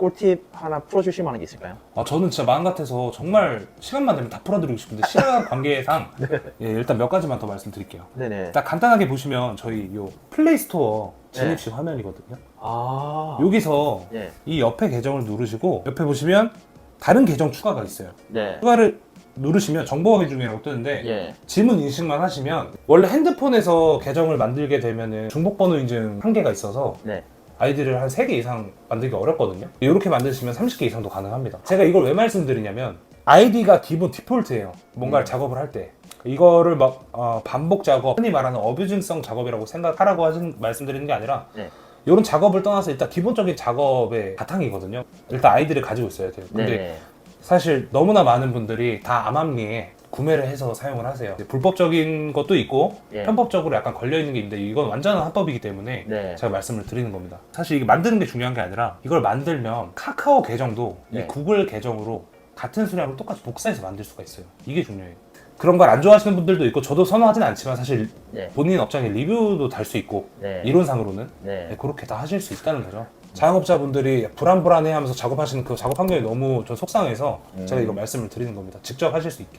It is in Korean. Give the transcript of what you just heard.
꿀팁 하나 풀어주실 만한 게 있을까요? 아, 저는 진짜 마음 같아서 정말 시간만 되면 다 풀어드리고 싶은데 시간 관계상 예, 일단 몇 가지만 더 말씀드릴게요. 네네. 일단 간단하게 보시면 저희 요 플레이 스토어 진입식 화면이거든요. 아. 여기서 예. 이 옆에 계정을 누르시고 옆에 보시면 다른 계정 추가가 있어요. 네. 추가를 누르시면 정보 확인 중이라고 뜨는데 예. 지문 인식만 하시면 원래 핸드폰에서 계정을 만들게 되면은 중복 번호 인증 한계가 있어서 네. 아이디를 한 3개 이상 만들기 어렵거든요. 이렇게 만드시면 30개 이상도 가능합니다. 제가 이걸 왜 말씀드리냐면 아이디가 기본 디폴트예요. 뭔가를 음. 작업을 할 때. 이거를 막 어, 반복 작업, 흔히 말하는 어뷰징성 작업이라고 생각하라고 하신 말씀드리는 게 아니라 네. 이런 작업을 떠나서 일단 기본적인 작업의 바탕이거든요. 일단 아이디를 가지고 있어야 돼요. 근데 네. 사실 너무나 많은 분들이 다 암암리에 구매를 해서 사용을 하세요. 불법적인 것도 있고 예. 편법적으로 약간 걸려 있는 게 있는데 이건 완전한 합법이기 때문에 네. 제가 말씀을 드리는 겁니다. 사실 이게 만드는 게 중요한 게 아니라 이걸 만들면 카카오 계정도 네. 이 구글 계정으로 같은 수량을 똑같이 복사해서 만들 수가 있어요. 이게 중요해요. 그런 걸 안 좋아하시는 분들도 있고 저도 선호하진 않지만 사실 네. 본인 업장에 리뷰도 달 수 있고 네. 이론상으로는 네. 네, 그렇게 다 하실 수 있다는 거죠. 자영업자분들이 불안불안해하면서 작업하시는 그 작업 환경이 너무 좀 속상해서 음. 제가 이거 말씀을 드리는 겁니다. 직접 하실 수 있게.